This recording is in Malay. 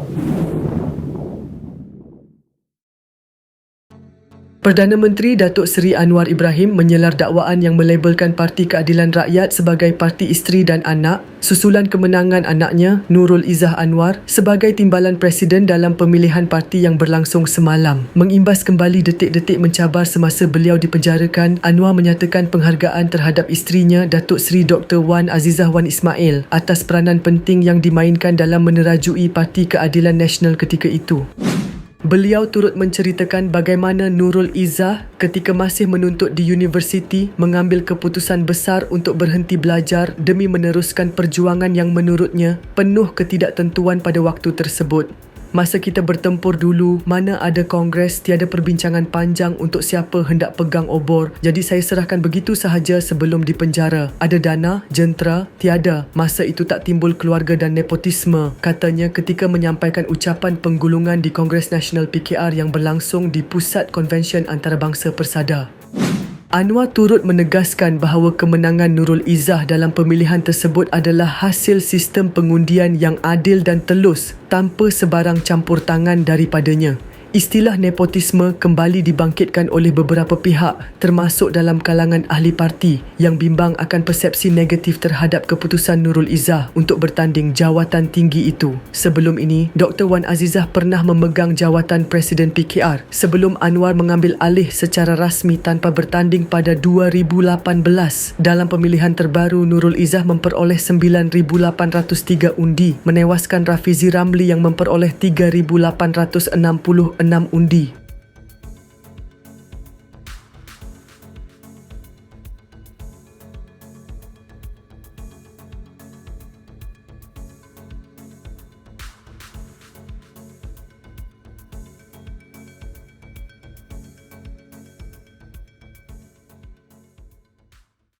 ハハハハ! Perdana Menteri Datuk Seri Anwar Ibrahim menyelar dakwaan yang melabelkan Parti Keadilan Rakyat sebagai parti isteri dan anak susulan kemenangan anaknya Nurul Izzah Anwar sebagai timbalan presiden dalam pemilihan parti yang berlangsung semalam. Mengimbas kembali detik-detik mencabar semasa beliau dipenjarakan, Anwar menyatakan penghargaan terhadap isterinya Datuk Seri Dr. Wan Azizah Wan Ismail atas peranan penting yang dimainkan dalam menerajui Parti Keadilan Nasional ketika itu. Beliau turut menceritakan bagaimana Nurul Izzah ketika masih menuntut di universiti mengambil keputusan besar untuk berhenti belajar demi meneruskan perjuangan yang menurutnya penuh ketidaktentuan pada waktu tersebut. Masa kita bertempur dulu, mana ada kongres, tiada perbincangan panjang untuk siapa hendak pegang obor. Jadi saya serahkan begitu sahaja sebelum dipenjara. Ada dana, jentera, tiada. Masa itu tak timbul keluarga dan nepotisme. Katanya ketika menyampaikan ucapan penggulungan di Kongres Nasional PKR yang berlangsung di Pusat Konvensyen Antarabangsa Persada. Anwar turut menegaskan bahawa kemenangan Nurul Izzah dalam pemilihan tersebut adalah hasil sistem pengundian yang adil dan telus tanpa sebarang campur tangan daripadanya. Istilah nepotisme kembali dibangkitkan oleh beberapa pihak termasuk dalam kalangan ahli parti yang bimbang akan persepsi negatif terhadap keputusan Nurul Izzah untuk bertanding jawatan tinggi itu. Sebelum ini, Dr. Wan Azizah pernah memegang jawatan Presiden PKR sebelum Anwar mengambil alih secara rasmi tanpa bertanding pada 2018. Dalam pemilihan terbaru, Nurul Izzah memperoleh 9,803 undi menewaskan Rafizi Ramli yang memperoleh 3,860 6 undi.